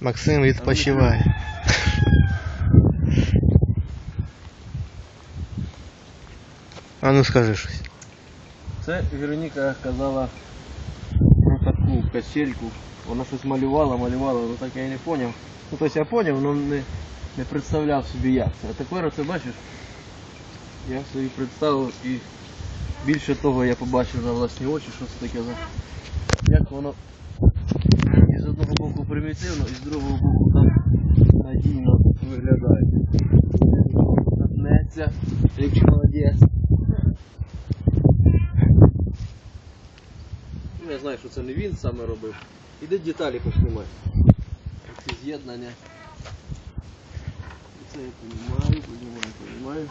Максим відпочиває. А ну скажи щось. Це Вероніка казала про таку качельку. Вона щось малювала, малювала, але так я і не зрозумів. Ну тобто я зрозумів, але не, не представляв собі як це. А тепер оце бачиш, я собі представив і більше того я побачив на власні очі, що це таке за. Як воно примітивно, і з другого боку так надійно виглядає. Гнеться, якщо молодець. Ну, я знаю, що це не він саме робив. Іди деталі поснімай. Ці з'єднання. Це я понімаю, понімаю, понімаю.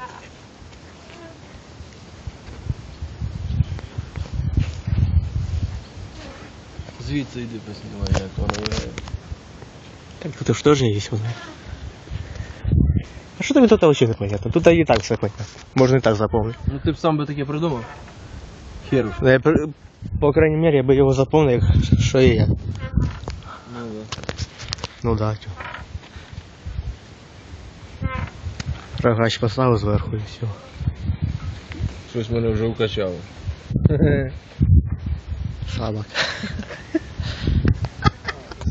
Звідси йди поснімай, як воно виглядає. Так тут ж теж є воно. А що тобі тут вообще непонятно? Тут і так все понятно. Можна і так запомнити. Ну ти б сам би таке придумав? Херуш. Ну, Я, при- по крайней мере, я би його запомнив, як що і як. Ну да. Ну да, чо. Рогач поставив зверху і все. Щось мене вже укачало. Шабак.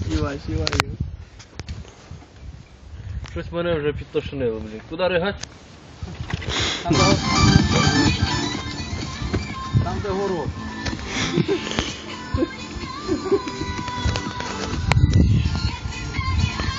Сівай, сівай. Щось мене вже підтошнило, блін. Куди ригать? Там де, там де город.